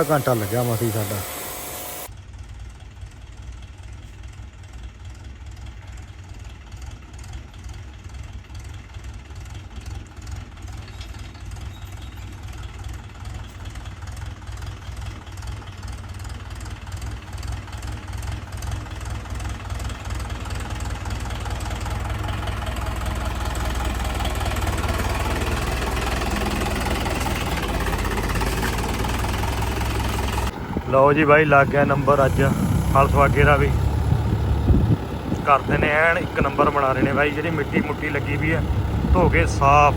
ਅੱਧਾ ਘੰਟਾ ਲੱਗਿਆ ਮਸੀ ਸਾਡਾ। ਲਓ ਜੀ ਬਾਈ, ਲੱਗ ਗਿਆ ਨੰਬਰ ਅੱਜ। ਹਲਸ ਦਾ ਵੀ। ਕਰਦੇ ਨੇ ਐਨ, ਇੱਕ ਨੰਬਰ ਬਣਾ ਰਹੇ ਨੇ ਬਾਈ, ਜਿਹੜੀ ਮਿੱਟੀ ਮੁੱਟੀ ਲੱਗੀ ਵੀ ਹੈ ਧੋ ਕੇ ਸਾਫ਼।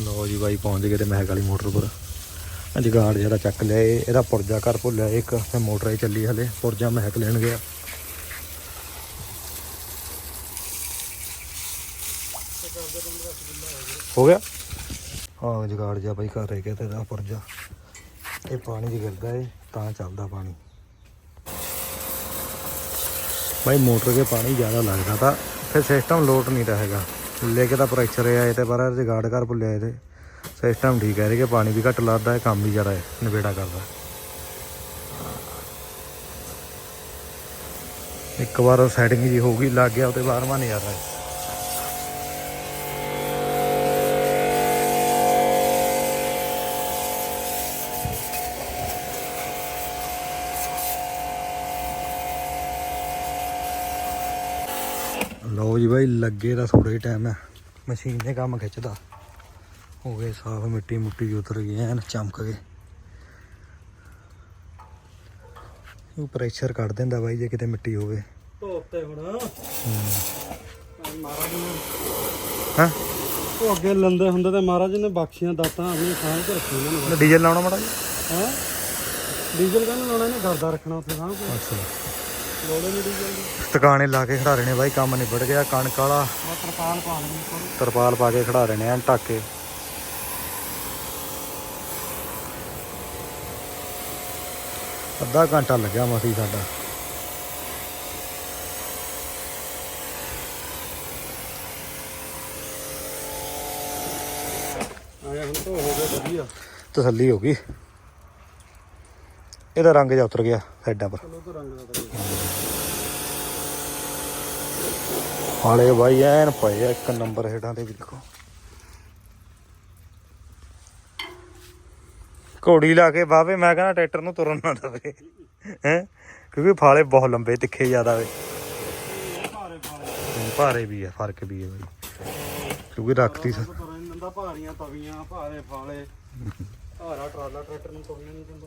ਲਓ ਜੀ ਬਾਈ, ਪਹੁੰਚ ਗਏ ਤੇ ਮਹਿਕ ਵਾਲੀ ਮੋਟਰ ਪਰ ਜਗਾੜ ਜਿਹੜਾ ਚੱਕ ਲਿਆ ਇਹਦਾ ਪੁਰਜਾ ਘਰ ਭੁੱਲਿਆ ਇੱਕ ਤੇ ਮੋਟਰ ਹੀ ਚੱਲੀ ਹਲੇ, ਪੁਰਜਾ ਮਹਿਕ ਲੈਣ ਗਿਆ। ਹੋ ਗਿਆ? ਹਾਂ ਜਗਾੜ ਜਾ ਬਾਈ ਘਰ ਰਹਿ ਗਿਆ ਤੇ ਪੁਰਜਾ। ਇਹ ਪਾਣੀ 'ਚ ਗਿਰਦਾ ਏ, ਤਾਂ ਚੱਲਦਾ ਪਾਣੀ। ਬਾਈ ਮੋਟਰ ਕੇ ਪਾਣੀ ਜ਼ਿਆਦਾ ਲੱਗਦਾ ਤਾਂ, ਫਿਰ ਸਿਸਟਮ ਲੋਟ ਨਹੀਂ ਰਹੇਗਾ ਲੈ ਕੇ ਤਾਂ ਪ੍ਰੈਸ਼ਰ ਆਏ ਤੇ, ਪਰ ਜਗਾੜ ਘਰ ਭੁੱਲਿਆ ਇਹਦੇ। ਸਿਸਟਮ ਠੀਕ ਹੈ, ਇਹਦੇ ਪਾਣੀ ਵੀ ਘੱਟ ਲੱਗਦਾ ਹੈ, ਕੰਮ ਵੀ ਜ਼ਿਆਦਾ ਹੈ, ਨਿਬੇੜਾ ਕਰਦਾ ਇੱਕ ਵਾਰ ਸੈਟਿੰਗ ਜੀ ਹੋ ਗਈ, ਲੱਗ ਗਿਆ ਉਹਦੇ ਬਾਅਦ ਮਾ ਨਜ਼ਾਰਾ ਹੈ। ਲਓ ਜੀ ਬਾਈ, ਲੱਗੇ ਦਾ ਥੋੜਾ ਹੀ ਟਾਈਮ ਹੈ। ਮਸ਼ੀਨ ਨੇ ਕੰਮ ਖਿੱਚਦਾ। ਹੋ ਗਏ ਸਾਫ਼ ਮਿੱਟੀ ਮੁੱਟੀ ਉਤਰ ਗਈ ਐਨ ਚਮਕ ਗਏ। ਉਹ ਪ੍ਰੈਸ਼ਰ ਕੱਢ ਦਿੰਦਾ ਬਾਈ ਜੇ ਕਿਤੇ ਮਿੱਟੀ ਹੋਵੇ। ਧੋਤੇ ਹੁਣ। ਮਹਾਰਾਜ ਨੇ। ਹਾਂ? ਉਹ ਅੱਗੇ ਲੰਦੇ ਹੁੰਦੇ ਤੇ ਮਹਾਰਾਜ ਨੇ ਬਖਸ਼ੀਆਂ ਦਾਤਾਂ ਆਪਣੀ ਸਾਂਭ ਕੇ ਰੱਖੀ ਇਹਨਾਂ ਨੂੰ ਡੀਜ਼ਲ ਲਾਉਣਾ ਮੜਾ ਜੀ ਹੈ? ਡੀਜ਼ਲ ਕਹਿੰਦੇ ਲਾਉਣਾ? ਇਹਨੇ ਗਰਦਾ ਰੱਖਣਾ ਉੱਥੇ ਸਾਂਭ ਕੇ ਅੱਛਾ। ਲੋੜੇ ਨਹੀਂ ਡੀਜ਼ਲ ਦੀ। ਟਿਕਾਣੇ ਲਾ ਕੇ ਖੜਾ ਰਹੇ ਨੇ ਬਾਈ ਕੰਮ ਨਿਬੜ ਗਿਆ ਕਣਕ ਵਾਲਾ। ਤਰਪਾਲ ਪਾ ਲਈ ਉੱਪਰ ਤਰਪਾਲ ਪਾ ਕੇ ਖੜਾ ਰਹੇ ਨੇ ਐਨ ਢੱਕ ਅੱਧਾ ਘੰਟਾ ਲੱਗਿਆ ਮਸੀ ਸਾਡਾ। ਆਇਆ ਹੁਣ ਤਾਂ ਹੋ ਗਿਆ ਵਧੀਆ। ਤਸੱਲੀ ਹੋ ਗਈ। ਇਹਦਾ ਰੰਗ ਜਾ ਉਤਰ ਗਿਆ ਸਾਈਡਾਂ ਪਰ ਚਲੋ ਤਾਂ ਰੰਗ ਦਾ ਤਾਂ ਹਾਲੇ ਬਾਈ ਐਨ ਪਏ ਆ ਇੱਕ ਨੰਬਰ ਹੇਠਾਂ ਤੇ ਵੀ ਦੇਖੋ। ਘੋੜੀ ਲਾ ਕੇ ਬਾਵੇ ਮੈਂ ਕਹਿੰਦਾ ਟਰੈਕਟਰ ਨੂੰ ਤੁਰਨ ਨਾ ਦਵੇ। ਹੈ? ਕਿਉਂਕਿ ਫਾਲੇ ਬਹੁਤ ਲੰਬੇ ਤਿੱਖੇ ਜ਼ਿਆਦਾ ਵੇ। ਭਾਰੇ ਹੂੰ, ਵੀ ਆ ਫ਼ਰਕ ਵੀ ਹੈ ਬਾਈ। ਕਿਉਂਕਿ ਰੱਖਤੀ ਸ- ਤੁਰਨ ਨਹੀਂ ਦਿੰਦਾ ਭਾਰੀਆਂ ਤਵੀਆਂ ਭਾਰੇ ਫਾਲੇ। ਭਾਰਾ ਟਰਾਲਾ ਟਰੈਕਟਰ ਨੂੰ ਤੁਰਨਾ ਨਹੀਂ ਦਿੰਦਾ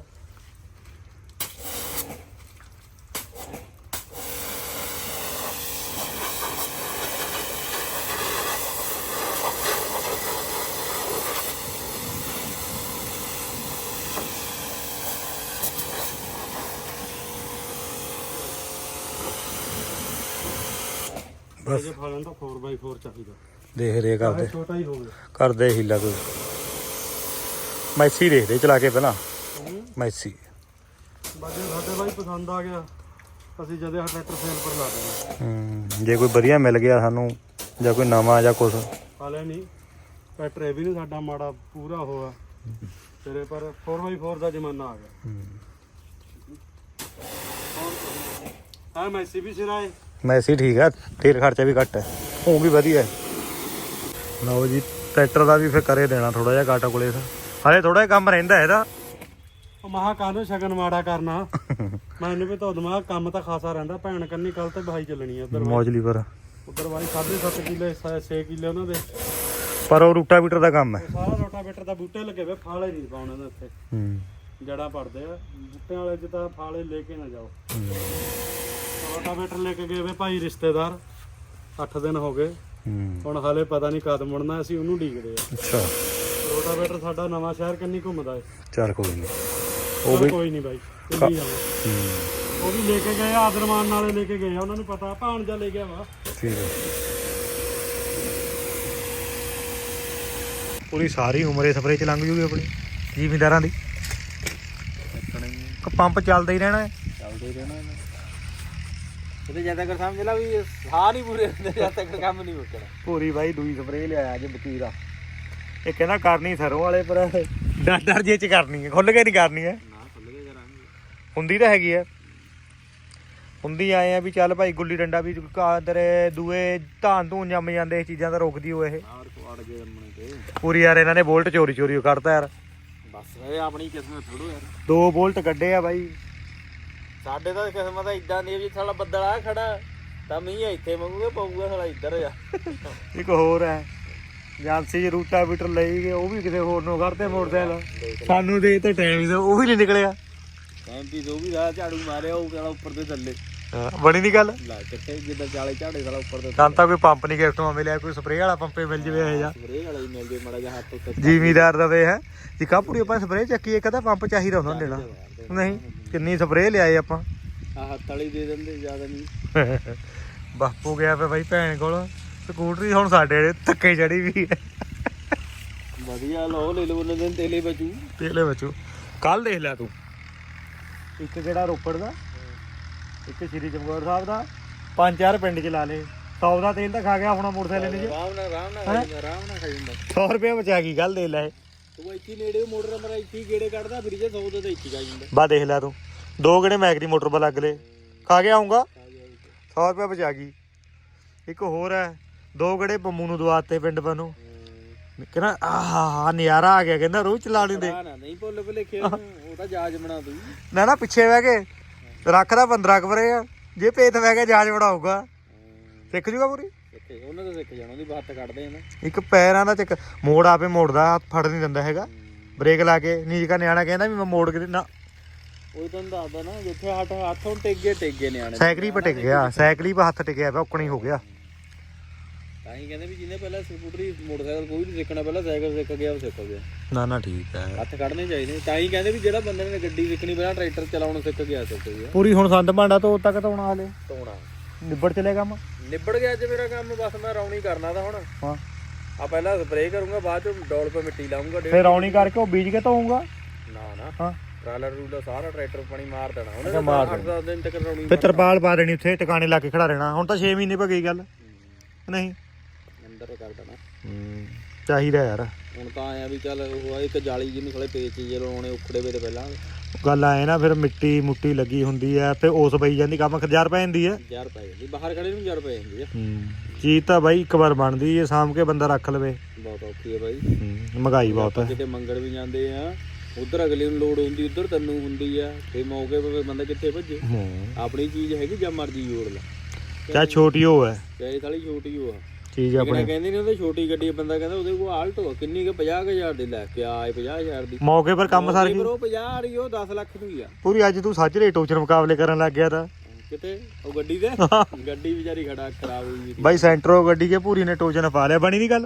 ਬਸ। ਜੇ ਫਾਲਾਂ ਤਾਂ 4x4 ਚਾਹੀਦਾ। ਦੇਖ ਰੇ ਕਰਦੇ ਛੋਟਾ ਹੀ ਹੋਵੇ। ਕਰਦੇ ਹੀਲਾ ਕੋਈ। ਮੈਸੀ ਦੇਖਦੇ ਚਲਾ ਕੇ ਪਹਿਲਾਂ। ਮੈਸੀ। ਬਾਜੇ ਸਾਡੇ ਬਾਈ ਪਸੰਦ ਆ ਗਿਆ ਅਸੀਂ ਜਦੇ ਆ ਟਰੈਕਟਰ ਸੇਲ ਪਰ ਲਾ ਦੇਣਾ। ਹੂੰ ਜੇ ਕੋਈ ਵਧੀਆ ਮਿਲ ਗਿਆ ਸਾਨੂੰ ਜਾਂ ਕੋਈ ਨਵਾਂ ਜਾਂ ਕੁਝ ਹਾਲੇ ਨਹੀਂ। ਟਰੈਕਟਰ ਇਹ ਵੀ ਨਹੀਂ ਸਾਡਾ ਮਾੜਾ ਪੂਰਾ ਹੋਇਆ। ਤੇਰੇ ਪਰ 4x4 ਦਾ ਜ਼ਮਾਨਾ ਆ ਗਿਆ। ਹਾਂ। ਮੈਸੀ ਵੀ ਸਿਰਾਏ ਮੈਸੀ ਠੀਕ ਆ ਤੇਲ ਖਰਚਾ ਵੀ ਘੱਟ ਹੈ ਉਹ ਵੀ ਵਧੀਆ। ਲਓ ਜੀ ਟਰੈਕਟਰ ਦਾ ਵੀ ਫਿਰ ਕਰੇ ਦੇਣਾ ਥੋੜਾ ਜਿਹਾ ਕਾਟਾ ਕੋਲੇ ਹਾਲੇ ਥੋੜਾ ਜਿਹਾ ਕੰਮ ਰਹਿੰਦਾ ਇਹਦਾ। ਉਹ ਮਹਾ ਕਾਹਨੂੰ ਸ਼ਗਨ ਮਾੜਾ ਕਰਨਾ? ਮੈਨੂੰ ਵੀ ਤਾਂ ਦਿਮਾਗ ਕੰਮ ਤਾਂ ਖਾਸਾ ਰਹਿੰਦਾ। ਭੈਣ ਕੰਨੀ ਕੱਲ ਤੇ ਬਹਾਈ ਚੱਲਣੀ ਆ ਉਧਰ ਮੌਜਲੀ ਪਰ। ਉਧਰ ਬਾਈ 7.5 ਕਿੱਲੇ 6 ਕਿੱਲੇ ਉਹਨਾਂ ਦੇ। ਪਰ ਉਹ ਰੂਟਾਵੀਟਰ ਦਾ ਕੰਮ ਹੈ। ਸਾਰਾ ਰੋਟਾਵੇਟਰ ਦਾ ਬੂਟੇ ਲੱਗੇ ਵੇ ਫਾਲੇ ਨਹੀਂ ਪਾਉਣੇ ਦੇ ਉੱਤੇ। ਹੂੰ। ਜੜਾ ਪੜਦੇ ਆ। ਬੂਟਿਆਂ ਵਾਲੇ ਚ ਤਾਂ ਫਾਲੇ ਲੈ ਕੇ ਨਾ ਜਾਓ। ਰੋਟਾਵੇਟਰ ਲੈ ਕੇ ਗਏ ਵੇ ਭਾਈ ਰਿਸ਼ਤੇਦਾਰ 8 ਦਿਨ ਹੋ ਗਏ। ਹੂੰ। ਹੁਣ ਹਾਲੇ ਪਤਾ ਨਹੀਂ ਕਦ ਮੁੜਨਾ ਅਸੀਂ ਉਹਨੂੰ ਢੀਕਦੇ ਆ। ਅੱਛਾ। ਰੋਟਾਵੇਟਰ ਸਾਡਾ ਨਵਾਂ ਸ਼ਹਿਰ ਕੰਨੀ ਘੁੰਮਦਾ ਏ? ਚੱਲ ਕੋਈ ਨਹੀਂ। ਉਹ ਵੀ ਕੋਈ ਨਹੀਂ ਬਾਈ ਜਾਵਾਂ ਹੂੰ। ਉਹ ਵੀ ਲੈ ਕੇ ਗਏ ਆਦਰਮਾਨ ਨਾਲੇ ਲੈ ਕੇ ਗਏ ਆ ਉਹਨਾਂ ਨੂੰ ਪਤਾ ਭਾਣਜਾ ਲੈ ਗਿਆ ਵਾ। ਠੀਕ ਹੈ ਪੂਰੀ ਸਾਰੀ ਉਮਰੇ ਸਪਰੇ ਚ ਲੰਘ ਜੂਗੀ ਆਪਣੀ ਜ਼ਿਮੀਂਦਾਰਾਂ ਦੀ। ਕਿ ਪੰਪ ਚੱਲਦਾ ਹੀ ਰਹਿਣਾ ਹੈ ਚੱਲਦੇ ਰਹਿਣਾ ਇਹਨਾਂ ਉਹਦੇ ਜਦ ਤੱਕ ਸਮਝ ਲਾ ਵੀ ਸਾਹ ਨਹੀਂ ਪੂਰੇ ਹੁੰਦੇ ਜਦ ਤੱਕ ਕੰਮ ਨਹੀਂ ਮੁੱਕਣਾ। ਪੂਰੀ ਬਾਈ ਦੂਈ ਸਪਰੇਅ ਲਿਆਇਆ ਅੱਜ ਬਕੀਰਾ ਇਹ ਕਹਿੰਦਾ ਕਰਨੀ ਸਰੋਂ ਵਾਲੇ ਪਰ ਡਰ ਡਰ ਜੇ ਚ ਕਰਨੀ ਹੈ ਖੁੱਲ ਕੇ ਨਹੀਂ ਕਰਨੀ ਹੈ। ਨਾ ਖੁੱਲ ਕੇ ਕਰਾਂਗੇ। ਹੁੰਦੀ ਤਾਂ ਹੈਗੀ ਹੈ। ਹੁੰਦੀ ਆਏ ਆ ਵੀ ਚੱਲ ਭਾਈ ਗੁੱਲੀ ਡੰਡਾ ਵੀ ਤੇਰੇ ਦੂਏ ਧਾਨ ਧੂਨ ਜੰਮ ਜਾਂਦੇ ਇਹ ਚੀਜ਼ਾਂ ਤਾਂ ਰੋਕਦੀ ਉਹ ਇਹ। ਆਰ ਜੰਮਣੇ ਤੇ। ਪੂਰੀ ਯਾਰ ਇਹਨਾਂ ਨੇ ਬੋਲਟ ਚੋਰੀ ਚੋਰੀ ਕੱਢਤਾ ਯਾਰ। ਬਸ ਇਹ ਆਪਣੀ ਕਿਸਮਤ ਥੋੜੋ ਯਾਰ। ਦੋ ਬੋਲਟ ਕੱਢੇ ਆ ਬਾਈ। ਸਾਡੇ ਤਾਂ ਕਿਸਮਤ ਇਦਾਂ ਦੀ ਆ ਵੀ ਸਾਲਾ ਬੱਦਲ ਆ ਖੜਾ ਤਾਂ ਮੀਂਹ ਇੱਥੇ ਮੰਗੂਗਾ ਪਊਗਾ ਸਾਲਾ ਇੱਧਰ ਜਾ। ਇੱਕ ਹੋਰ ਹੈ ਏਜੰਸੀ ਰੂਟਾ ਬੀਟਰ ਲਈ ਗਏ ਉਹ ਵੀ ਕਿਤੇ ਹੋਰ ਨੂੰ ਕੱਢਤੇ ਮੋਟਰਸਾਈਕਲ। ਸਾਨੂੰ ਦੇ ਤੇ ਟਾਈਮ ਹੀ ਉਹ ਵੀ ਨਹੀਂ ਨਿਕਲਿਆ। ਟਾਈਮ ਵੀ ਜੋ ਵੀ ਰਾਹ ਝਾੜੂ ਮਾਰਿਆ ਉਹ ਸਾਲਾ ਉੱਪਰ ਤੇ ਥੱਲੇ। ਬਣੀ ਨਹੀਂ ਗੱਲ? ਲਾ ਕਿੱਥੇ ਜਿੱਦਾਂ ਚਾਲੇ ਝਾੜੇ ਸਾਲਾ ਉੱਪਰ ਤੇ ਤਾਂ ਤਾਂ ਕੋਈ ਪੰਪ ਨਹੀਂ ਗਿਫਟ ਮਾ ਮਿਲਿਆ ਕੋਈ ਸਪਰੇਅ ਵਾਲਾ ਪੰਪੇ ਮਿਲ ਜਵੇ ਇਹ ਜਾ ਸਪਰੇਅ ਵਾਲਾ ਹੀ ਮਿਲ ਜੇ ਮਾੜਾ ਜਿਹਾ ਹੱਥ ਉੱਤੇ। ਜ਼ਿਮੀਦਾਰ ਦਾ ਵੇ ਹੈ ਜੀ ਕਾਪੂਰੀ ਆਪਾਂ ਸਪਰੇਅ ਚੱਕੀ ਇੱਕ ਪੰਪ ਚਾਹੀਦਾ ਹੁੰਦਾ ਦੇਣਾ। ਨਹੀਂ। ਕਿੰਨੀ ਸਪਰੇਅ ਲਿਆਏ ਆਪਾਂ? ਆ ਹੱਥ ਵਾਲੀ ਦੇ ਦਿੰਦੇ ਜ਼ਿਆਦਾ ਨਹੀਂ। ਬਾਪੂ ਗਿਆ ਪਿਆ ਬਾਈ ਭੈਣ ਕੋਲ। ਸਕੂਟਰੀ ਹੁਣ ਸਾਡੇ ਜਿਹੜੇ ਧੱਕੇ ਚੜੀ ਵੀ ਹੈ। ਵਧੀਆ ਲੋ ਲੈ ਲਓ ਉਹਨਾਂ ਦਿਨ ਤੇਲੇ ਬਚੂ। ਤੇਲੇ ਬੱਚੂ। ਕੱਲ ਦੇਖ ਲੈ ਤੂੰ। ਇੱਕ ਕਿਹੜਾ ਰੋਪੜ ਦਾ? ਇੱਕ ਸ਼੍ਰੀ ਚਮਕੌਰ ਸਾਹਿਬ ਦਾ। ਪੰਜ ਚਾਰ ਪਿੰਡ ਚ ਲਾ ਲੇ 100 ਦਾ ਤੇਲ ਤਾਂ ਖਾ ਗਿਆ ਹੁਣ ਮੋਟਰਸਾਈਕਲ ਨੇ ਆਰਾਮ ਨਾਲ ਆਰਾਮ ਨਾਲ ਆਰਾਮ ਨਾਲ ਖਾਈ ਜਾਂਦਾ 100 ਰੁਪਏ ਬਚਾ ਗਈ ਗੱਲ ਦੇ ਲੈ ਤੂੰ ਇੱਥੇ ਨੇੜੇ ਮੋਟਰ ਮੇਰਾ ਇੱਥੇ ਗੇੜੇ ਕੱਢਦਾ ਫਿਰ ਜੇ 100 ਦਾ ਇੱਥੇ ਜਾ ਜਾਂਦਾ। ਬਾ ਦੇਖ ਲੈ ਤੂੰ। ਦੋ ਗੜੇ ਮੈਗਰੀ ਮੋਟਰ ਪਾ ਲੱਗ ਲੇ। ਖਾ ਗਿਆ ਆਉਂਗਾ 100 ਰੁਪਏ ਬਚਾ ਗਈ। ਇੱਕ ਹੋਰ ਹੈ ਦੋ ਗੜੇ ਪੰਮੂ ਨੂੰ ਦਵਾਤੇ ਪਿੰਡ ਪਨੂੰ ਕਹਿੰਦਾ ਆਹ ਨਜ਼ਾਰਾ ਆ ਗਿਆ। ਕਹਿੰਦਾ ਰੋਜ਼ ਚਲਾ ਲੈਂਦੇ। ਨਾ ਨਾ ਨਹੀਂ ਭੁੱਲ ਭੁਲੇਖੇ ਉਹਨੂੰ, ਉਹ ਤਾਂ ਜਾਜ ਬਣਾ ਦੂ ਨਾ ਨਾ ਪਿੱਛੇ ਬਹਿ ਕੇ। ਰੱਖਦਾ 15 ਕਵਰੇ ਆ। ਜੇ ਪੇਤ ਬਹਿ ਕੇ ਜਾਂਚ ਬਣਾਊਗਾ। ਸਿੱਖ ਜੂਗਾ ਪੂਰੀ? ਸਿੱਖੇ ਉਹਨਾਂ ਦਾ ਸਿੱਖ ਜਾਣਾ ਉਹਦੀ ਹੱਥ ਕੱਢਦੇ ਆ ਨਾ। ਇੱਕ ਪੈਰਾਂ ਦਾ ਚੱਕ ਮੋੜ ਆਪੇ ਮੋੜਦਾ ਹੱਥ ਫੜ ਨਹੀਂ ਦਿੰਦਾ ਹੈਗਾ। ਬ੍ਰੇਕ ਲਾ ਕੇ ਨੀਜ ਕਾ ਨਿਆਣਾ ਕਹਿੰਦਾ ਵੀ ਮੈਂ ਮੋੜ ਕੇ ਨਾ ਉਹ ਤੁਹਾਨੂੰ ਦੱਸਦਾ ਨਾ ਜਿੱਥੇ ਹੱਥ ਹੱਥੋਂ ਟਿੱਗੇ ਟਿੱਗੇ ਨਿਆਣੇ। ਸਾਈਕਲੀ ਪਾ ਟਿਕ ਗਿਆ ਸਾਈਕਲੀ ਪਾ ਹੱਥ ਟਿਕਿਆ ਪਿਆ ਔਕਣੀ ਹੋ ਗਿਆ। ਤਾਂ ਹੀ ਕਹਿੰਦੇ ਵੀ ਜਿਹਨੇ ਪਹਿਲਾਂ ਸਕੂਟਰੀ ਮੋਟਰਸਾਈਕਲ ਕੋਈ ਨਹੀਂ ਸਿੱਖਣਾ ਪਹਿਲਾਂ ਸਾਈਕਲ ਸਿੱਖ ਗਿਆ ਉਹ ਸਿੱਖ ਗਿਆ। ਨਾ ਨਾ ਠੀਕ ਹੈ। ਹੱਥ ਕੱਢਣੇ ਚਾਹੀਦੇ ਤਾਂ ਹੀ ਕਹਿੰਦੇ ਵੀ ਜਿਹੜਾ ਬੰਦੇ ਨੇ ਗੱਡੀ ਸਿੱਖਣੀ ਪਹਿਲਾਂ ਟਰੈਕਟਰ ਚਲਾਉਣਾ ਸਿੱਖ ਗਿਆ ਸਿੱਖ ਗਿਆ। ਪੂਰੀ ਹੁਣ ਸੰਦ ਭਾਂਡਾ ਤੋਂ ਤੱਕ ਧੋਣਾ ਹਲੇ। ਤੋਣਾ ਨਿਬੜ ਚਲੇ ਕੰਮ? ਨਿਬੜ ਗਿਆ ਅੱਜ ਮੇਰਾ ਕੰਮ ਬਸ ਮੈਂ ਰੌਣੀ ਕਰਨਾ ਤਾਂ ਹੁਣ। ਹਾਂ। ਆ ਪਹਿਲਾਂ ਸਪਰੇਅ ਕਰੂੰਗਾ ਬਾਅਦ ਚ ਡੋਲ ਪੇ ਮਿੱਟੀ ਲਾਉਂਗਾ ਫਿਰ ਰੌਣੀ ਕਰਕੇ ਉਹ ਬੀਜ ਕੇ ਧੋਊਗਾ? ਨਾ ਨਾ। ਹਾਂ। ਟਰਾਲਰ ਰੂਲਰ ਸਾਰਾ ਟਰੈਕਟਰ ਪਾਣੀ ਮਾਰ ਦੇਣਾ। ਉਹਨੇ ਮਾਰ ਦਸ ਦਿਨ ਤੱਕ ਰੌਣੀ ਫਿਰ ਤਰਪਾਲ ਪਾ ਦੇਣੀ ਉੱਥੇ ਟਿਕਾਣੇ ਲਾ ਕੇ ਖੜਾ ਰਹਿਣਾ। ਹੁਣ ਤਾਂ 6 ਮਹੀਨੇ ਪੈ ਗਈ ਗੱਲ। ਨਹੀਂ? ਅੰਦਰ ਕਰ ਦੇਣਾ। ਚਾਹੀਦਾ ਯਾਰ। ਹੁਣ ਤਾਂ ਆਇਆ ਵੀ ਚੱਲ ਉਹ ਇੱਕ ਜਾਲੀ ਜਿਹਨੂੰ ਥੋੜੇ ਪੇਚ ਜੇ ਲਾਉਣੇ ਉਖੜੇ ਵੇ ਤੇ ਪਹਿਲਾਂ। ਗੱਲ ਆਏ ਨਾ ਫਿਰ ਮਿੱਟੀ ਮੁੱਟੀ ਲੱਗੀ ਹੁੰਦੀ ਆ ਤੇ ਉਸ ਪਈ ਜਾਂਦੀ ਕੰਮ ਖਰਜਾਰ ਪੈ ਜਾਂਦੀ ਆ। ਜ਼ਰ ਪੈ ਜਾਂਦੀ ਬਾਹਰ ਖੜੇ ਨੂੰ ਜ਼ਰ ਪੈ ਜਾਂਦੀ ਆ। ਚੀਜ਼ ਤਾਂ ਬਾਈ ਇੱਕ ਵਾਰ ਬਣਦੀ ਏ ਸਾਂਭ ਕੇ ਬੰਦਾ ਰੱਖ ਲਵੇ। ਬਹੁਤ ਔਖੀ ਹੈ ਬਾਈ। ਮਹਿੰਗਾਈ ਬਹੁਤ ਹੈ ਕਿਤੇ ਮੰਗਣ ਵੀ ਜਾਂਦੇ ਆ ਉਧਰ ਅਗਲੇ ਨੂੰ ਲੋੜ ਹੁੰਦੀ ਉਧਰ ਤੈਨੂੰ ਹੁੰਦੀ ਆ ਤੇ ਮੌਕੇ 'ਤੇ ਬੰਦਾ ਕਿੱਥੇ ਭੱਜੇ। ਹੂੰ। ਆਪਣੀ ਚੀਜ਼ ਹੈਗੀ ਜਾਂ ਮਰਜ਼ੀ ਜੋੜ ਲੈ। ਚਾਹੇ ਛੋਟੀ ਹੋ ਹੈ ਚਾਹੇ ਸਾਲੀ ਛੋਟੀ ਹੋ ਆ ਚੀਜ਼ ਆਪਣੇ ਆਪਣੀ। ਕਹਿੰਦੇ ਨੇ ਉਹਦੇ ਛੋਟੀ ਗੱਡੀ ਬੰਦਾ ਕਹਿੰਦਾ ਉਹਦੇ ਕੋਲ ਆਲਟੋ ਕਿੰਨੀ ਕਿ 50000 ਦੀ ਲੈ ਕੇ ਆਏ 50000 ਦੀ। ਮੌਕੇ ਪਰ ਕੰਮ ਸਾਰ ਪਰ ਉਹ 50 ਆ ਰਹੀ ਉਹ 10 ਲੱਖ ਦੀ ਆ। ਪੂਰੀ ਅੱਜ ਤੂੰ ਸੱਜ ਰੇ ਟੋਚਰ ਮੁਕਾਬਲੇ ਕਰਨ ਲੱਗ ਗਿਆ ਤਾਂ। ਕਿਤੇ? ਉਹ ਗੱਡੀ ਦੇ ਗੱਡੀ ਵਿਚਾਰੀ ਖੜਾ ਖਰਾਬ ਹੋਈ ਬਾਈ ਸੈਂਟਰੋ ਗੱਡੀ ਕੇ ਪੂਰੀ ਨੇ ਟੋਚਨ ਪਾ ਲਿਆ ਬਣੀ ਨਹੀਂ ਗੱਲ?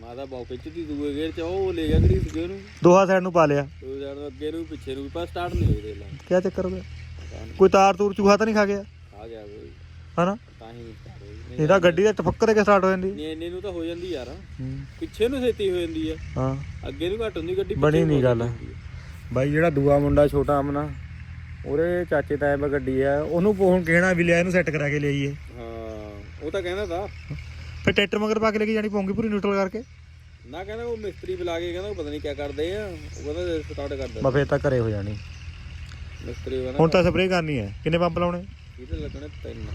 ਮਾਦਾ ਬਾਉ ਖਿੱਚਦੀ ਦੂਏ ਗੇਰ ਚ ਉਹ ਲੈ ਜਾ ਗਰੀ ਸਕੇ ਉਹਨੂੰ। ਦੋਹਾ ਸਾਈਡ ਨੂੰ ਪਾ ਲਿਆ। ਉਹ ਜਾਣ ਅੱਗੇ ਨੂੰ ਪਿੱਛੇ ਨੂੰ ਪਰ ਸਟਾਰਟ ਨਹੀਂ ਹੋਈ ਦੇ ਲਾ ਕੀ ਚੱਕਰ ਹੋ ਗਿਆ? ਕੋਈ ਤਾਰ ਤੂਰ ਚੂਹਾ ਤਾਂ ਨਹੀਂ ਖਾ ਗਿਆ? ਆ ਗਿਆ ਬਈ ਹਨਾ? ਤਾਂ ਹੀ ਨਹੀਂ ਇਹਦਾ ਗੱਡੀ ਦਾ ਟਫੱਕਰ ਕੇ ਸਟਾਰਟ ਹੋ ਜਾਂਦੀ। ਨਹੀਂ ਇੰਨੇ ਨੂੰ ਤਾਂ ਹੋ ਜਾਂਦੀ ਯਾਰ। ਹੂੰ। ਪਿੱਛੇ ਨੂੰ ਛੇਤੀ ਹੋ ਜਾਂਦੀ ਆ। ਹਾਂ। ਅੱਗੇ ਨੂੰ ਘੱਟ ਹੁੰਦੀ ਗੱਡੀ ਬਣੀ ਨਹੀਂ ਗੱਲ। ਬਾਈ ਜਿਹੜਾ ਦੂਆ ਮੁੰਡਾ ਛੋਟਾ ਅਮਨਾ ਉਹਦੇ ਚਾਚੇ ਤਾਏ ਬਾ ਗੱਡੀ ਆ। ਉਹਨੂੰ ਹੁਣ ਕਹਿਣਾ ਵੀ ਲਿਆ ਇਹਨੂੰ ਸੈੱਟ ਕਰਾ ਕੇ ਲਿਆਈਏ। ਹਾਂ ਉਹ ਤਾਂ ਕਹਿੰਦਾ ਤਾ। ਫਿਰ ਟਰੈਕਟਰ ਮਗਰ ਪਾ ਕੇ ਲੈ ਕੇ ਜਾਣੀ ਪਊਗੀ ਪੂਰੀ ਨਿਊਟਰਲ ਕਰਕੇ? ਨਾ ਕਹਿੰਦਾ ਉਹ ਮਿਸਤਰੀ ਬੁਲਾ ਕੇ ਕਹਿੰਦਾ ਉਹ ਪਤਾ ਨਹੀਂ ਕੀ ਕਰਦੇ ਆ। ਉਹ ਕਹਿੰਦਾ ਸਟਾਰਟ ਕਰ ਦੇ ਬਾ ਫੇਰ ਤਾਂ ਘਰੇ ਹੋ ਜਾਣੀ। ਮਿਸਤਰੀ ਕਹਿੰਦਾ ਹੁਣ ਤਾਂ ਸਪਰੇਅ ਕਰਨੀ ਹੈ। ਕਿੰਨੇ ਪੰਪ ਲਾਉਣੇ? ਇਹਦੇ ਲੱਗਣੇ ਤਿੰਨ।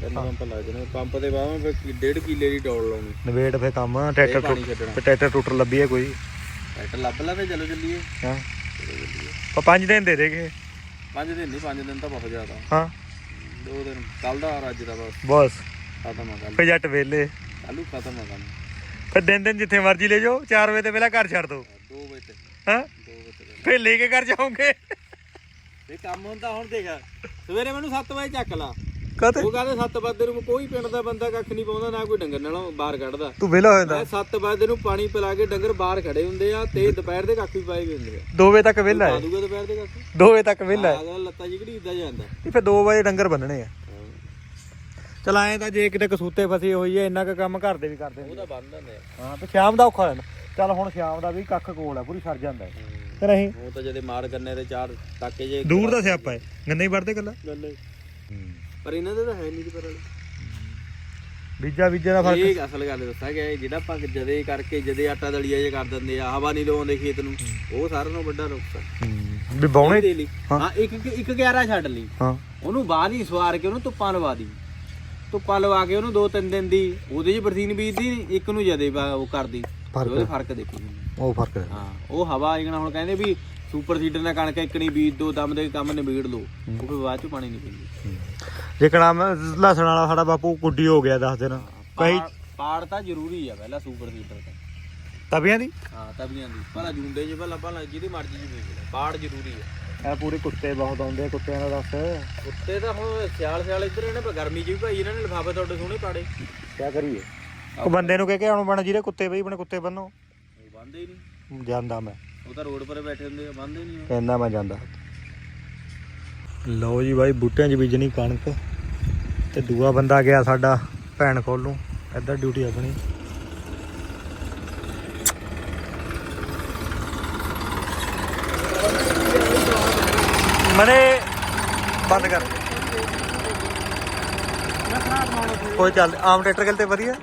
ਤਿੰਨ ਪੰਪ ਲੱਗ ਜਾਣੇ। ਪੰਪ ਦੇ ਬਾਹਾਂ ਫਿਰ ਕੀ- ਡੇਢ ਕਿੱਲੇ ਦੀ ਡੋਲ ਲਾਉਣੀ। ਨਵੇੜ ਫੇ ਕੰਮ ਟਰੈਕਟਰ ਪਾਣੀ ਟੁੱਟ ਛੱਡਣਾ। ਫਿਰ ਟਰੈਕਟਰ ਟੁੱਟਰ ਲੱਭੀ ਹੈ ਕੋਈ? ਟਰੈਕਟਰ ਲੱਭ ਲਾ ਤੇ ਚਲੋ ਚੱਲੀਏ। ਹਾਂ। ਪਾ ਪੰਜ ਦਿਨ ਦੇ ਦੇਗੇ ਪੰਜ ਦਿਨ ਨਹੀਂ ਪੰਜ ਦਿਨ ਤਾਂ ਬਹੁਤ ਜ਼ਿਆਦਾ। ਹਾਂ। ਦੋ ਦਿਨ ਕੱਲ ਦਾ ਔਰ ਅੱਜ ਦਾ ਬਸ। ਬਸ। ਖਤਮ ਆ ਕੱਲ ਫੇ ਜੱਟ ਵੇਲੇ ਕੱਲੂ ਖਤਮ ਆ ਕੰਮ। ਫਿਰ ਦਿਨ ਦਿਨ ਜਿੱਥੇ ਮਰਜ਼ੀ ਲੈ ਜਾਓ 4 ਵਜੇ ਤੇ ਪਹਿਲਾਂ ਘਰ ਛੱਡ ਦੋ। 2 ਵਜੇ ਤੇ। ਹਾਂ। 2 ਵਜੇ ਫੇ ਲੈ ਕੇ ਘਰ ਜਾਓਗੇ। ਇਹ ਕੰਮ ਹੁੰਦਾ ਹੁਣ ਦੇਖ। ਸਵੇਰੇ ਮੈਨੂੰ 7 ਵਜੇ ਚੱਕ ਲਾ। ਕਦੇ ਉਹ ਕਹਿੰਦੇ 7 ਵਜੇ ਨੂੰ ਕੋਈ ਪਿੰਡ ਦਾ ਬੰਦਾ ਕੱਖ ਨਹੀਂ ਪਾਉਂਦਾ ਨਾ ਕੋਈ ਡੰਗਰ ਨਾਲੋਂ ਬਾਹਰ ਕੱਢਦਾ। ਤੂੰ ਵਿਹਲਾ ਹੋ ਜਾਂਦਾ ਮੈਂ 7 ਵਜੇ ਨੂੰ ਪਾਣੀ ਪਿਲਾ ਕੇ ਡੰਗਰ ਬਾਹਰ ਖੜੇ ਹੁੰਦੇ ਆ ਤੇ ਦੁਪਹਿਰ ਦੇ ਕੱਖ ਵੀ ਪਾਏ ਵੀ ਹੁੰਦੇ ਆ। 2 ਵਜੇ ਤੱਕ ਵਿਹਲਾ ਪਾ ਹੈ ਦੂਗਾ ਦੁਪਹਿਰ ਦੇ ਕੱਖ? 2 ਵਜੇ ਤੱਕ ਵਿਹਲਾ ਹੈ। ਅਗਲਾ ਲੱਤਾਂ ਜਿਗੜੀ ਇਦਾਂ ਜਾਂਦਾ। ਇਹ ਫਿਰ 2 ਵਜੇ ਡੰਗਰ ਬੰਨਣੇ ਆ। ਚਲ ਐਂ ਤਾਂ ਜੇ ਕਿਤੇ ਕਸੂਤੇ ਫਸੀ ਹੋਈ ਹੈ ਇੰਨਾ ਕੁ ਕੰਮ ਘਰ ਦੇ ਵੀ ਕਰਦੇ ਨੇ। ਉਹਦਾ ਬੰਦ ਹੁੰਦੇ ਆ। ਹਾਂ ਤੇ ਸ਼ਾਮ ਦਾ ਔਖਾ ਹੋ ਜਾਂਦਾ। ਚੱਲ ਹੁਣ ਸ਼ਾਮ ਦਾ ਵੀ ਕੱਖ ਕੋਲ ਆ ਪੂਰੀ ਸਰ ਜਾਂਦਾ ਹੈ। ਕਿ ਨਹੀਂ? ਉਹ ਤਾਂ ਜਦੇ ਮਾਰ ਗੰਨੇ ਦੇ ਚਾਰ ਟਾਕੇ ਜੇ ਦੂਰ ਦਾ ਸਿਆਪਾ ਹੈ। ਗੰਨੇ ਹੀ ਵੜਦੇ ਗੱਲਾਂ ਗੱਲੇ ਪਰ ਇਹਨਾਂ ਦੇ ਤਾਂ ਹੈ ਨਹੀਂ ਪਰ ਬੀਜਾ ਬੀਜੇ ਦਾ ਫ਼ਰਕ ਇਹ ਅਸਲ ਗੱਲ ਦੱਸਾਂ ਕਿ ਜਿਹੜਾ ਆਪਾਂ ਜਦੇ ਕਰਕੇ ਜਦੇ ਆਟਾ ਦਲੀਆ ਜੇ ਕਰ ਦਿੰਦੇ ਆ ਹਵਾ ਨਹੀਂ ਲਵਾਉਂਦੇ ਖੇਤ ਨੂੰ ਉਹ ਸਾਰਿਆਂ ਨਾਲੋਂ ਵੱਡਾ ਨੁਕਸਾਨ ਹੂੰ। ਵੀ ਬਾਉਣੇ ਦੇ ਲਈ। ਹਾਂ। ਇੱਕ ਇੱਕ 11 ਛੱਡ ਲਈ। ਹਾਂ। ਉਹਨੂੰ ਬਾਅਦ ਹੀ ਸਵਾਰ ਕੇ ਉਹਨੂੰ ਧੁੱਪਾਂ ਲਵਾ ਦੀ। ਧੁੱਪਾਂ ਲਵਾ ਕੇ ਉਹਨੂੰ ਦੋ ਤਿੰਨ ਦਿਨ ਦੀ ਉਹਦੇ 'ਚ ਬਰਸੀਨ ਬੀਜਦੀ ਇੱਕ ਨੂੰ ਜਦੇ ਉਹ ਕਰਦੀ। ਫ਼ਰਕ ਉਹਦੇ ਫ਼ਰਕ ਦੇਖੀ ਉਹ ਫ਼ਰਕ ਹੈ। ਹਾਂ ਉਹ ਹਵਾ ਇਕਣਾ ਹੁਣ ਕਹਿੰਦੇ ਵੀ ਸੁਪਰ ਸੀਡਰ ਨਾਲ ਕਣਕ ਇਕਣੀ ਬੀਜ ਦੋ ਦਮ ਦੇ ਕੰਮ ਨਿਬੇੜ ਲਓ। ਉਹ ਫਿਰ ਬਾਅਦ ਚ ਪਾਣੀ ਨਹੀਂ ਪੈਂਦੀ ਜਿਕਣਾ ਮੈਂ ਲਸਣ ਵਾਲਾ ਸਾਡਾ ਬਾਪੂ ਗੁੱਡੀ ਹੋ ਗਿਆ ਦੱਸ ਦਿਨ। ਕਈ ਪਾੜ- ਪਾੜ ਤਾਂ ਜ਼ਰੂਰੀ ਆ ਪਹਿਲਾਂ ਸੁਪਰ ਸੀਡਰ ਤਾਂ। ਤਵੀਆਂ ਦੀ? ਹਾਂ ਤਬੀਆਂ ਦੀ। ਭਲਾ ਜੂੰਡੇ 'ਚ ਭਲਾ ਭਲਾ ਜਿਹਦੀ ਮਰਜ਼ੀ ਬੀਜ ਲੈ। ਪਾੜ ਜ਼ਰੂਰੀ ਆ। ਇਹ ਪੂਰੇ ਕੁੱਤੇ ਬਹੁਤ ਆਉਂਦੇ ਆ ਕੁੱਤਿਆਂ ਦਾ ਦੱਸ। ਉੱਤੇ ਤਾਂ ਹੁਣ ਸਿਆਲ ਸਿਆਲ ਇੱਧਰ ਇਹਨੇ ਪਰ ਗਰਮੀ 'ਚ ਵੀ ਭਾਈ ਇਹਨਾਂ ਨੇ ਲਿਫਾਫੇ ਤੁਹਾਡੇ ਸੋਹਣੇ ਪਾੜੇ। ਕੀ ਕਰੀਏ? ਉਹ ਬੰਦੇ ਨੂੰ ਕਹਿ ਕੇ ਆਉਣ ਬਣਾ ਜਿਹੜੇ ਕੁੱਤੇ ਬਈ ਆਪਣੇ ਕੁੱਤੇ ਬੰਨੋ। ਉਹ ਬੰਦੇ ਹੀ ਨਹੀਂ। ਜਾਂਦਾ ਮੈਂ। ਉਹ ਤਾਂ ਰੋਡ 'ਪਰ ਬੈਠੇ ਹੁੰਦੇ ਆ ਬੰਦੇ ਨਹੀਂ ਕਹਿੰਦਾ ਮੈਂ ਜਾਂਦਾ। ਲਓ ਜੀ ਬਾਈ ਬੂਟਿਆਂ 'ਚ ਬੀਜਣੀ ਕਣਕ। ਤੇ ਦੂਆ ਬੰਦਾ ਗਿਆ ਸਾਡਾ ਭੈਣ ਕੋਲ ਨੂੰ ਇੱਧਰ ਡਿਊਟੀ ਆਪਣੀ। ਮਨੇ ਬੰਦ ਕਰ। ਕੋਈ ਚੱਲ ਆਮ ਟਰੈਕਟਰ ਗੱਲ ਤੇ ਵਧੀਆ।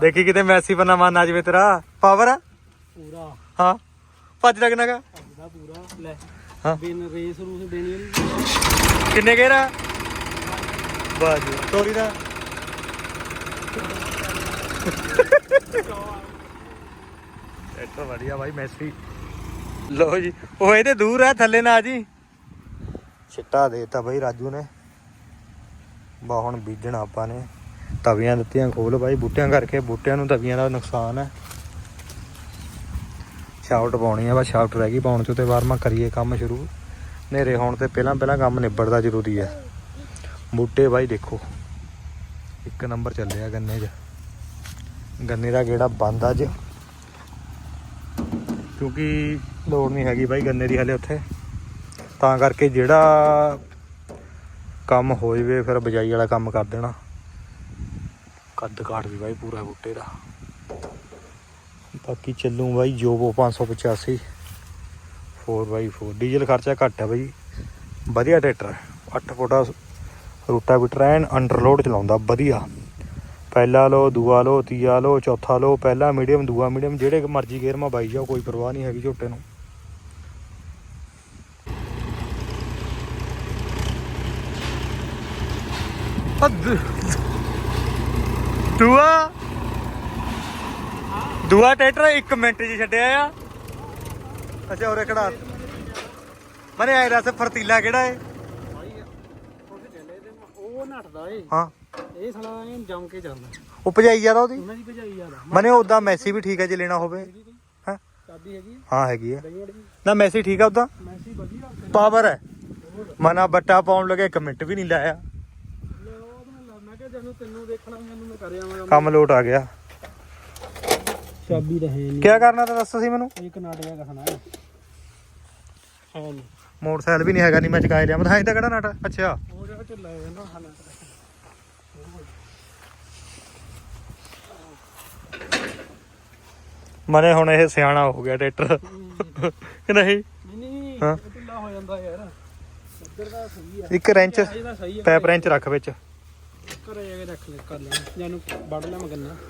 ਦੇਖੀ ਕਿਤੇ ਮੈਸੀ ਬੰਨਾ ਮਨ ਆ ਜਾਵੇ ਤੇਰਾ। ਪਾਵਰ ਆ? ਪੂਰਾ। ਹਾਂ। ਭੱਜ ਲੱਗਣਾਗਾ ਪੂਰਾ। ਲੈ। ਹਾਂ। ਬਿਨ ਰੇਸ ਰੂਸ ਦੇਣੀ। ਨਹੀਂ ਕਿੰਨੇ ਗੇਰਾ ਬਾਜੀ। ਤੋਰੀ ਦਾ। ਟਰੈਕਟਰ ਵਧੀਆ ਬਾਈ ਮੈਸੀ। ਲੋ ਜੀ, ਉਹ ਇਹਦੇ ਦੂਰ ਆ, ਥੱਲੇ ਨਾ ਜੀ। ਛਿੱਟਾ ਦੇਤਾ ਬਾਈ ਰਾਜੂ ਨੇ। ਬਾ, ਹੁਣ ਬੀਜਣਾ ਆਪਾਂ ਨੇ। ਤਵੀਆਂ ਦਿੱਤੀਆਂ ਖੋਲ ਬਾਈ, ਬੂਟਿਆਂ ਕਰਕੇ। ਬੂਟਿਆਂ ਨੂੰ ਤਵੀਆਂ ਦਾ ਨੁਕਸਾਨ ਹੈ। ਸ਼ਾਫਟ ਪਾਉਣੀ ਆ, ਬਸ ਸ਼ਾਫਟ ਰਹਿ ਗਈ ਪਾਉਣ ਚ, ਤੇ ਵਾਰਮਾ ਕਰੀਏ ਕੰਮ ਸ਼ੁਰੂ। ਹਨੇਰੇ ਹੋਣ ਤੇ ਪਹਿਲਾਂ ਪਹਿਲਾਂ ਕੰਮ ਨਿਬੜਦਾ ਜ਼ਰੂਰੀ ਹੈ। ਬੂਟੇ ਬਾਈ ਦੇਖੋ। ਇੱਕ ਨੰਬਰ ਚੱਲਿਆ ਗੰਨੇ 'ਚ। ਗੰਨੇ ਦਾ ਗੇੜਾ ਬੰਦ ਅੱਜ। ਕਿਉਂਕਿ ਲੋੜ ਨਹੀਂ ਹੈਗੀ ਬਾਈ ਗੰਨੇ ਦੀ ਹਲੇ ਉੱਥੇ। ਤਾਂ ਕਰਕੇ ਜਿਹੜਾ ਕੰਮ ਹੋ ਜਵੇ ਫਿਰ ਬਜਾਈ ਵਾਲਾ ਕੰਮ ਕਰ ਦੇਣਾ। ਕੱਦ ਕਾਟ ਵੀ ਬਾਈ ਪੂਰਾ ਬੂਟੇ ਦਾ। ਬਾਕੀ ਚੱਲੂ ਬਾਈ ਜੋਬੋ 585 4x4 ਡੀਜ਼ਲ ਖਰਚਾ ਘੱਟ ਹੈ ਬਾਈ। ਵਧੀਆ ਟਰੈਕਟਰ ਹੈ 8 ਫੁੱਟਾ ਰੂਟਾਵੀਟਰ ਐਨ ਅੰਡਰਲੋਡ ਚਲਾਉਂਦਾ, ਵਧੀਆ। ਪਹਿਲਾ ਲੋ ਦੂਆ ਲੋ ਤੀਆ ਲੋ ਚੌਥਾ ਲੋ ਪਹਿਲਾ ਮੀਡੀਅਮ ਦੂਆ ਮੀਡੀਅਮ ਜਿਹੜੇ ਮਰਜ਼ੀ ਗੇਅਰ ਮਾ ਬਾਈ ਜਾਓ, ਕੋਈ ਪਰਵਾਹ ਨਹੀਂ ਹੈਗੀ ਝੋਟੇ ਨੂੰ। ਦੂਆ? ਦੂਆ ਟਰੈਕਟਰ 1 ਮਿੰਟ 'ਚ ਛੱਡਿਆ ਆ। ਅੱਛਾ ਉਰੇ ਖੜਾ ਮਨੇ ਆਏ ਦੱਸ, ਫਰਤੀਲਾ ਕਿਹੜਾ ਏ? ਉਹ ਨੱਠਦਾ ਏ। ਹਾਂ। ਇਹ ਸਾਲਾ ਐਂ ਜੰਮ ਕੇ ਚੱਲਦਾ ਉਹ ਭਜਾਈ ਜ਼ਿਆਦਾ ਉਹਦੀ? ਉਹਨਾਂ ਦੀ ਭਜਾਈ ਯਾਰ ਮਨੇ ਉਦਾਂ ਮੈਸੀ ਵੀ ਠੀਕ ਹੈ ਜੇ ਲੈਣਾ ਹੋਵੇ। ਹਾਂ? ਚਾਬੀ ਹੈਗੀ ਹਾਂ ਹੈਗੀ ਹੈ ਨਾ ਮੈਸੀ ਠੀਕ ਹੈ ਉਦਾਂ ਮੈਸੀ ਵਧੀਆ ਪਾਵਰ ਹੈ ਮਨਾ ਬੱਟਾ ਪਾਉਣ ਲੱਗੇ ਇੱਕ ਮਿੰਟ ਵੀ ਨਹੀਂ ਲਾਇਆ। ਕੰਮ ਲੋਟ ਆ ਗਿਆ। ਚਾਬੀ ਤਾਂ ਹੈ ਨਹੀਂ। ਕੀ ਕਰਨਾ ਤਾਂ ਦੱਸ ਸੀ ਮੈਨੂੰ? ਇੱਕ ਨਾਟਿਆ ਕਹਣਾ ਹੈ ਮੋਟਰਸਾਈਕਲ ਵੀ ਨਹੀਂ ਹੈਗਾ ਨਹੀਂ ਮੈਂ ਚਕਾਇ ਲਿਆ। ਮੈਂ ਤਾਂ ਕਿਹੜਾ ਨਾਟ ਅੱਛਾ। ਉਹ ਜਿਹੜਾ ਢਿੱਲਾ ਹੋ ਜਾਂਦਾ ਹਾਂ ਮਨੇ ਹੁਣ ਇਹ ਸਿਆਣਾ ਹੋ ਗਿਆ ਟਰੈਕਟਰ। ਕਿ ਨਹੀਂ। ਨਹੀਂ ਹਾਂ। ਢਿੱਲਾ ਹੋ ਜਾਂਦਾ ਯਾਰ। ਇੱਧਰ ਦਾ ਸਹੀ ਆ। ਇੱਕ ਰੈਂਚ ਇਹਦਾ ਸਹੀ ਆ। ਪੈਪ ਰੈਂਚ ਰੱਖ ਵਿੱਚ। ਘਰੇ ਜਾ ਕੇ ਰੱਖ ਲੈ ਕਰ ਲੈ। ਜਾਨੂੰ ਵੱਢ ਲੈ ਮਗੰਨਾ